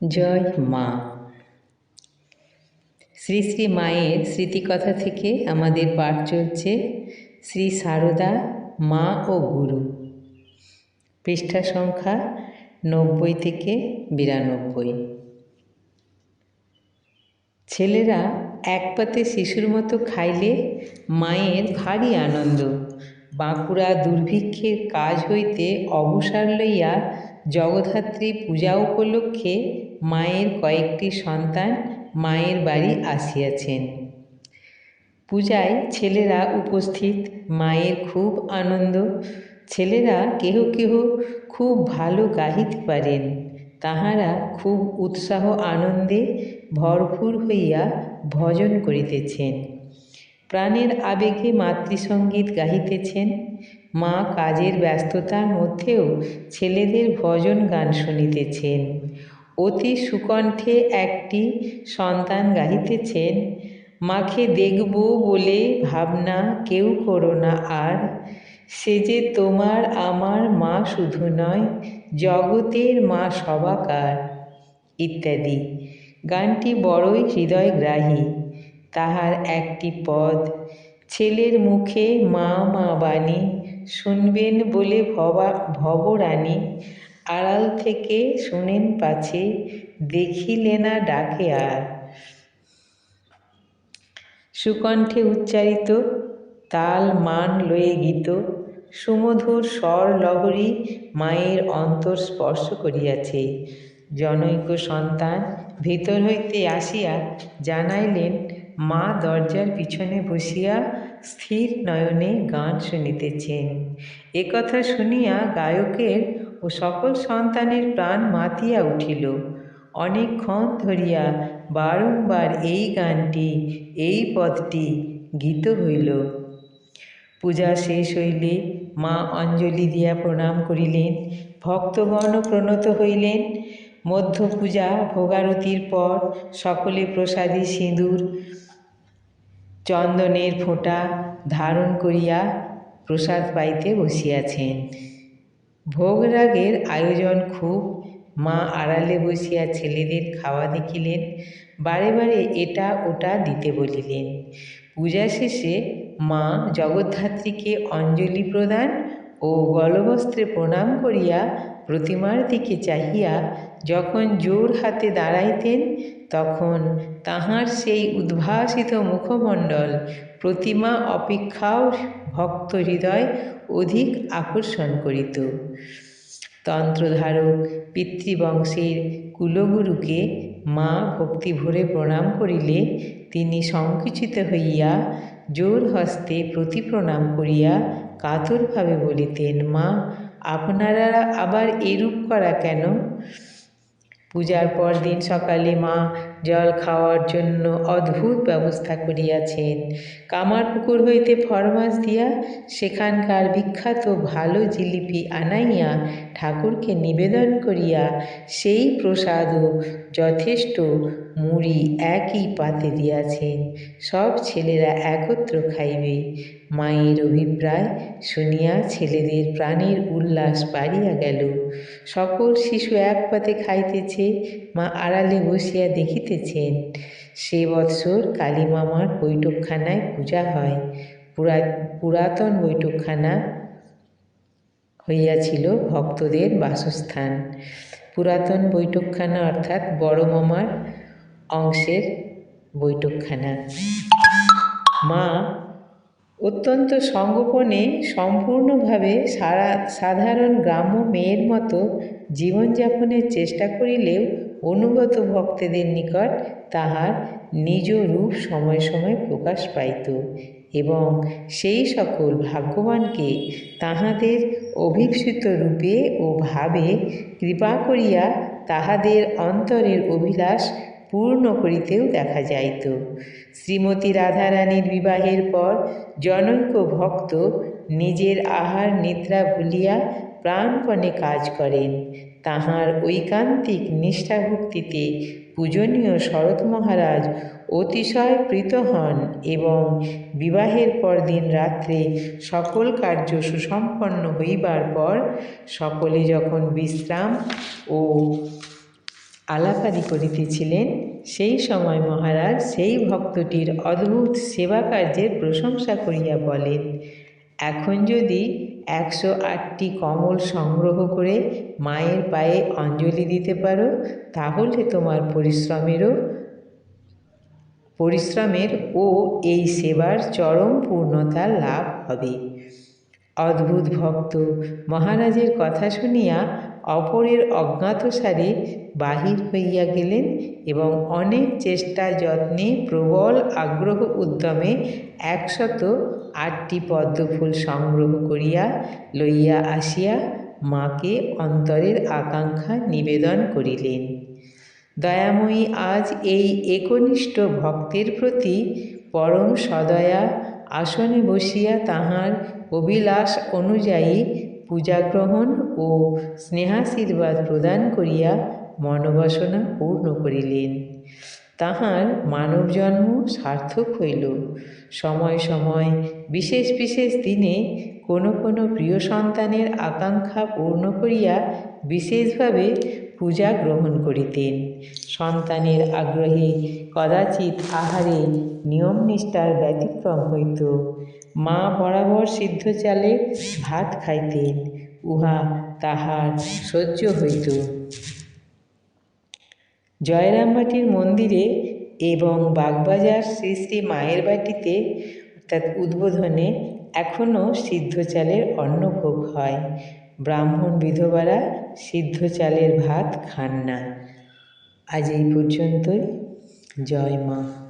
জয় মা। শ্রী শ্রী মায়ের স্মৃতিকথা থেকে আমাদের পাঠ চলছে শ্রী সারদা, মা ও গুরু। পৃষ্ঠা সংখ্যা নব্বই থেকে বিরানব্বই। ছেলেরা এক পাতে শিশুর মতো খাইলে মায়ের ভারী আনন্দ। বাঁকুড়া দুর্ভিক্ষের কাজ হইতে অবসর লইয়া জগদ্ধাত্রী পূজা উপলক্ষে মায়ের কয়েকটি সন্তান মায়ের বাড়ি আসিয়াছেন। পূজায় ছেলেরা উপস্থিত, মায়ের খুব আনন্দ। ছেলেরা কেহ কেহ খুব ভালো গাহিতে পারেন। তাহারা খুব উৎসাহ আনন্দে ভরপুর হইয়া ভজন করিতেছেন। প্রাণের আবেগে মাতৃসঙ্গীত গাহিতেছেন। মা কাজের ব্যস্ততার মধ্যেও ছেলেদের ভজন গান শুনিতেছেন। অতি সুকণ্ঠে একটি সন্তান গাহিতেছেন, মাকে দেখব বলে ভাবনা কেউ করো না আর, সে যে তোমার আমার মা শুধু নয়, জগতের মা সবাকার। ইত্যাদি। গানটি বড়ই হৃদয়গ্রাহী, তাহার একটি পদ, ছেলের মুখে মা মা বাণী, শুনবেন বলে ভবা, ভবরানী আড়াল থেকে শুনেন পাছে, দেখিলে না ডাকে আর। সুকণ্ঠে উচ্চারিত, তাল মান লয়ে গীত, সুমধুর স্বর লহরী মায়ের অন্তর স্পর্শ করিয়াছে। জনৈক সন্তান, ভিতর হইতে আসিয়া জানাইলেন, মা দরজার পিছনে বসিয়া স্থির নয়নে গান শুনিতেছেন। একথা শুনিয়া গায়কের ও সকল সন্তানের প্রাণ মাতিয়া উঠিল। অনেকক্ষণ ধরিয়া বারংবার এই গানটি, এই পদটি গীত হইল। পূজা শেষ হইলে মা অঞ্জলি দিয়া প্রণাম করিলেন। ভক্তগণ প্রণত হইলেন। মধ্য পূজা ভোগারতির পর সকলে প্রসাদী সিঁদুর, চন্দনের ফোঁটা ধারণ করিয়া প্রসাদ পাইতে বসিয়াছেন। ভোগরাগের আয়োজন খুব। মা আড়ালে বসিয়া ছেলেদের খাওয়া দেখিলেন। বারে বারে এটা ওটা দিতে বলিলেন। পূজা শেষে মা জগদ্ধাত্রীকে অঞ্জলি প্রদান ও গলবস্ত্রে প্রণাম করিয়া প্রতিমার দিকে চাহিয়া যখন জোর হাতে দাঁড়াইতেন, তখন তাহার সেই উদ্ভাসিত মুখমণ্ডল প্রতিমা অপেক্ষাও ভক্ত হৃদয় অধিক আকর্ষণ করিত। তন্ত্রধারক পিতৃবংশের কুলগুরুকে মা ভক্তি ভরে প্রণাম করিলে তিনি সংকুচিত হইয়া জোর হস্তে প্রতি প্রণাম করিয়া কাতরভাবে বলিতেন মা আপনারা আবার এরূপ করা কেন? পূজার পর দিন সকালে মা জল খাওয়ার জন্য অদ্ভুত ব্যবস্থা করিয়াছেন। কামারপুকুর হইতে ফরমাস দিয়া সেখানকার বিখ্যাত ভালো জিলিপি আনাইয়া ঠাকুরকে নিবেদন করিয়া সেই প্রসাদও যথেষ্ট মুড়ি একই পাতে দিয়াছেন। সব ছেলেরা একত্র খাইবে। মায়ের অভিপ্রায় শুনিয়া ছেলেদের প্রাণীর উল্লাস বাড়িয়া গেল। সকল শিশু এক পাতে খাইতেছে, মা আড়ালে বসিয়া দেখিতেছেন সে বৎসর কালী মামার বৈঠকখানায় পূজা হয়। পুরা, পুরাতন বৈঠকখানা হইয়াছিল ভক্তদের বাসস্থান। পুরাতন বৈঠকখানা অর্থাৎ বড় মামার অংশের বৈঠকখানা। মা অত্যন্ত সংগোপনে সম্পূর্ণভাবে সারা, সাধারণ গ্রাম্য মেয়ের মতো জীবনযাপনের চেষ্টা করিলেও অনুগত ভক্তদের নিকট তাহার নিজ রূপ সময় সময় প্রকাশ পাইত এবং সেই সকল ভাগ্যবানকে তাহাদের অভীপ্সিত রূপে ও ভাবে কৃপা করিয়া তাহাদের অন্তরের অভিলাষ পূর্ণ করিতেও দেখা যাইত। শ্রীমতী রাধারানীর বিবাহের পর জনৈক ভক্ত নিজের আহার নিদ্রা ভুলিয়া প্রাণপণে কাজ করেন। তাহার ঐকান্তিক নিষ্ঠাভক্তিতে পূজনীয় শরৎ মহারাজ অতিশয় প্রীত হন এবং বিবাহের পর দিন রাত্রে সকল কার্য সুসম্পন্ন হইবার পর সকলে যখন বিশ্রাম ও আলাপারি করিতেছিলেন, সেই সময় মহারাজ সেই ভক্তটির অদ্ভুত সেবা কার্যের প্রশংসা করিয়া বলেন, এখন যদি একশো আটটি কমল সংগ্রহ করে মায়ের পায়ে অঞ্জলি দিতে পারো, তাহলে তোমার পরিশ্রমেরও, পরিশ্রমের ও এই সেবার চরম পূর্ণতা লাভ হবে। অদ্ভুত ভক্ত। মহারাজের কথা শুনিয়া অপরের অজ্ঞাতসারে বাহির হইয়া গেলেন এবং অনেক চেষ্টা যত্নে প্রবল আগ্রহ উদ্যমে একশত আটটি পদ্মফুল সংগ্রহ করিয়া লইয়া আসিয়া মাকে অন্তরের আকাঙ্ক্ষা নিবেদন করিলেন। দয়াময়ী, আজ এই একনিষ্ঠ ভক্তের প্রতি পরম সদয়া আসনে বসিয়া তাহার অভিলাষ অনুযায়ী পূজাগ্রহণ ও স্নেহাশীর্বাদ প্রদান করিয়া মনোবাসনা পূর্ণ করিলেন। তাহার মানব জন্ম সার্থক হইল। সময় সময়, বিশেষ বিশেষ দিনে কোনো কোনো প্রিয় সন্তানের আকাঙ্ক্ষা পূর্ণ করিয়া বিশেষভাবে পূজা গ্রহণ করিতেন। সন্তানের আগ্রহে কদাচিৎ আহারে নিয়ম নিষ্ঠার ব্যতিক্রম হইত। মা বরাবর সিদ্ধ চালে ভাত খাইতেন, উহা তাহার সহ্য হইত। জয়রামবাটির মন্দিরে এবং বাগবাজার শ্রী শ্রী মায়ের বাটিতে অর্থাৎ উদ্বোধনে এখনও সিদ্ধ চালের অন্নভোগ হয়। ব্রাহ্মণ বিধবারা সিদ্ধ চালের ভাত খান না। আজ এই পর্যন্তই। জয় মা।